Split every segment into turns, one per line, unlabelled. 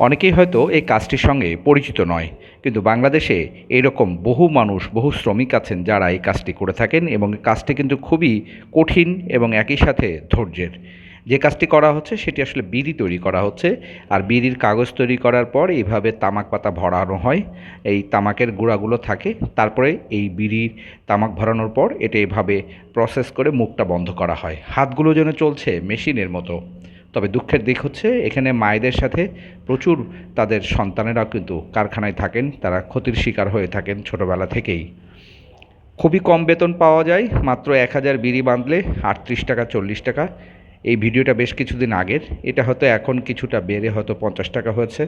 অনেকেই হয়তো এই কাজটির সঙ্গে পরিচিত নয়, কিন্তু বাংলাদেশে এরকম বহু মানুষ, বহু শ্রমিক আছেন যারা এই কাজটি করে থাকেন এবং কাজটি কিন্তু খুবই কঠিন এবং একই সাথে ধৈর্যের। যে কাজটি করা হচ্ছে সেটি আসলে বিড়ি তৈরি করা হচ্ছে আর বিড়ির কাগজ তৈরি করার পর এইভাবে তামাক পাতা ভরানো হয়। এই তামাকের গুঁড়াগুলো থাকে, তারপরে এই বিড়ির তামাক ভরানোর পর এটা এভাবে প্রসেস করে মুখটা বন্ধ করা হয়। হাতগুলো যেন চলছে মেশিনের মতো। তবে দুঃখের দিক হচ্ছে, এখানে মায়েদের সাথে প্রচুর তাদের সন্তানেরাও কিন্তু কারখানায় থাকেন, তারা ক্ষতির শিকার হয়ে থাকেন ছোটোবেলা থেকেই। খুবই কম বেতন পাওয়া যায়, মাত্র এক হাজার বিড়ি বাঁধলে আটত্রিশ টাকা, চল্লিশ টাকা। এই ভিডিওটা বেশ কিছুদিন আগের, এটা হয়তো এখন কিছুটা বেড়ে হয়তো পঞ্চাশ টাকা হয়েছে,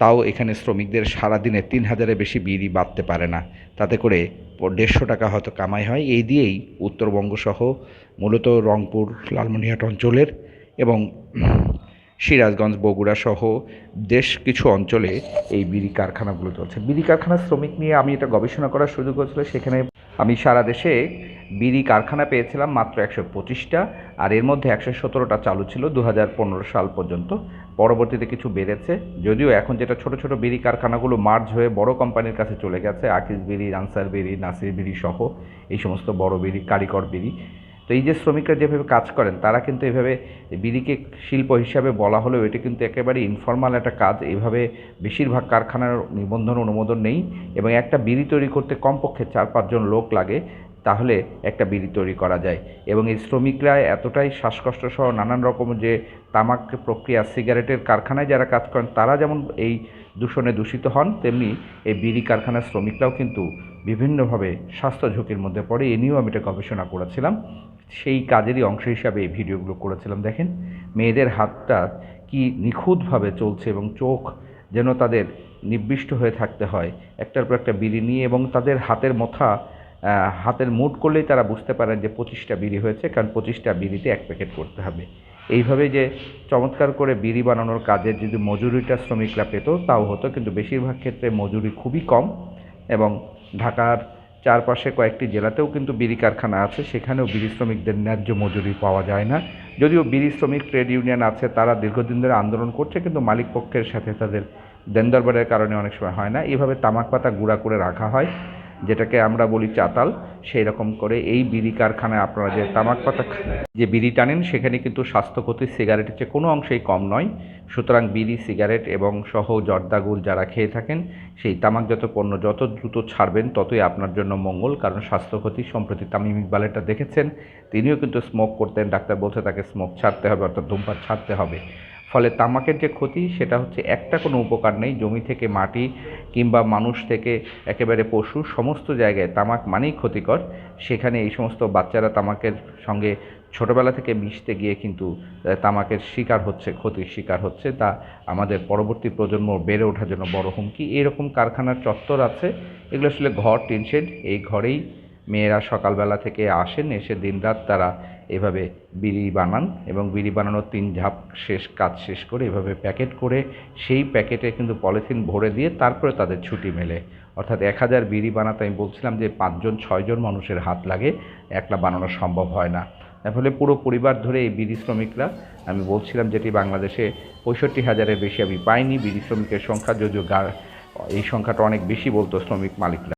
তাও এখানে শ্রমিকদের সারাদিনে তিন হাজারের বেশি বিড়ি বাঁধতে পারে না। তাতে করে দেড়শো টাকা হয়তো কামাই হয়, এই দিয়েই উত্তরবঙ্গসহ মূলত রংপুর, লালমনিরহাট অঞ্চলের এবং সিরাজগঞ্জ, বগুড়া সহ বেশ কিছু অঞ্চলে এই বিড়ি কারখানাগুলো চলছে। বিড়ি কারখানার শ্রমিক নিয়ে আমি এটা গবেষণা করার সুযোগ হয়েছিল। সেখানে আমি সারা দেশে বিড়ি কারখানা পেয়েছিলাম মাত্র একশো পঁচিশটা আর এর মধ্যে একশো সতেরোটা চালু ছিল। দু হাজার পনেরো সাল পর্যন্ত। পরবর্তীতে কিছু বেড়েছে। যদিও এখন যেটা ছোট ছোট বিড়ি কারখানাগুলো মার্জ হয়ে বড় কোম্পানির কাছে চলে গেছে, আকিস বিড়ি আনসার বিড়ি, নাসির বিড়ি সহ এই সমস্ত বড় বিড়ি কারিকর বিড়ি। তো এই যে শ্রমিকরা যেভাবে কাজ করেন, তারা কিন্তু এভাবে বিড়িকে শিল্প হিসাবে বলা হলেও এটি কিন্তু একেবারে ইনফর্মাল একটা কাজ। এভাবে বেশিরভাগ কারখানার নিবন্ধন অনুমোদন নেই এবং একটা বিড়ি তৈরি করতে কমপক্ষে চার পাঁচজন লোক লাগে, তাহলে একটা বিড়ি তৈরি করা যায়। এবং এই শ্রমিকরা এতটাই শ্বাসকষ্ট সহ নানান রকম যে তামাক প্রক্রিয়া, সিগারেটের কারখানায় যারা কাজ করেন, তারা যেমন এই দূষণে দূষিত হন, তেমনি এই বিড়ি কারখানার শ্রমিকরাও কিন্তু বিভিন্নভাবে স্বাস্থ্য ঝুঁকির মধ্যে পড়ে। এ নিয়েও আমি এটা গবেষণা করেছিলাম। সেই কাজেরই অংশ হিসাবে এই ভিডিওগুলো করেছিলাম। দেখেন, মেয়েদের হাতটা কি নিখুঁতভাবে চলছে এবং চোখ যেন তাদের নিবৃষ্ট হয়ে থাকতে হয়। একটার পর একটা বিড়ি নিয়ে এবং তাদের হাতের মথা হাতের মুট করলেই তারা বুঝতে পারেন যে পঁচিশটা বিড়ি হয়েছে, কারণ পঁচিশটা বিড়িতে এক প্যাকেট করতে হবে। এইভাবে যে চমৎকার করে বিড়ি বানানোর কাজের যদি মজুরিটা শ্রমিকরা পেত, তাও হতো। কিন্তু বেশিরভাগ ক্ষেত্রে মজুরি খুবই কম এবং ঢাকার চারপাশে কয়েকটি জেলাতেও কিন্তু বিড়ি কারখানা আছে, সেখানেও বিড়ি শ্রমিকদের ন্যায্য মজুরি পাওয়া যায় না। যদিও বিড়ি শ্রমিক ট্রেড ইউনিয়ন আছে, তারা দীর্ঘদিন ধরে আন্দোলন করছে, কিন্তু মালিক পক্ষের সাথে তাদের দেন দরবারের কারণে অনেক সময় হয় না। এভাবে তামাক পাতা গুঁড়া করে রাখা হয়, যেটাকে আমরা বলি চাতাল। সেই রকম করে এই বিড়ি কারখানায় আপনারা যে তামাক পাতা যে বিড়ি টানেন, সেখানে কিন্তু স্বাস্থ্য ক্ষতি সিগারেটের চেয়ে কোনো অংশেই কম নয়। সুতরাং বিড়ি, সিগারেট এবং সহ জর্দাগুল যারা খেয়ে থাকেন, সেই তামাকজাত পণ্য যত দ্রুত ছাড়বেন, ততই আপনার জন্য মঙ্গল। কারণ স্বাস্থ্য ক্ষতি সম্প্রতি তামিম ইকবালেরটা দেখেছেন, তিনিও কিন্তু স্মোক করতেন, ডাক্তার বলছে তাকে স্মোক ছাড়তে হবে, অর্থাৎ ধূমপান ছাড়তে হবে। ফলে তামাকের যে ক্ষতি, সেটা হচ্ছে একটা কোনো উপকার নেই। জমি থেকে মাটি কিংবা মানুষ থেকে একেবারে পশু, সমস্ত জায়গায় তামাক মানেই ক্ষতিকর। সেখানে এই সমস্ত বাচ্চারা তামাকের সঙ্গে ছোটোবেলা থেকে মিশতে গিয়ে কিন্তু তামাকের শিকার হচ্ছে, ক্ষতির শিকার হচ্ছে। তা আমাদের পরবর্তী প্রজন্ম বেড়ে ওঠার জন্য বড় হুমকি। এরকম কারখানার চত্বর আছে। এগুলো আসলে ঘর টিনশেড এই ঘরেই মেয়েরা সকালবেলা থেকে আসেন, এসে দিনরাত তারা এভাবে বিড়ি বানান এবং বিড়ি বানানোর তিন ঝাপ শেষ কাজ শেষ করে এভাবে প্যাকেট করে সেই প্যাকেটে কিন্তু পলিথিন ভরে দিয়ে তারপরে তাদের ছুটি মেলে। অর্থাৎ এক হাজার বিড়ি বানাতে আমি বলছিলাম যে পাঁচজন, ছয়জন মানুষের হাত লাগে, একলা বানানো সম্ভব হয় না। তার ফলে পুরো পরিবার ধরে এই বিড়ি শ্রমিকরা, আমি বলছিলাম যেটি বাংলাদেশে পঁয়ষট্টি হাজারের বেশি আমি পাইনি, বিড়ি শ্রমিকের সংখ্যা যদিও এই সংখ্যাটা অনেক বেশি বলতো শ্রমিক মালিকরা।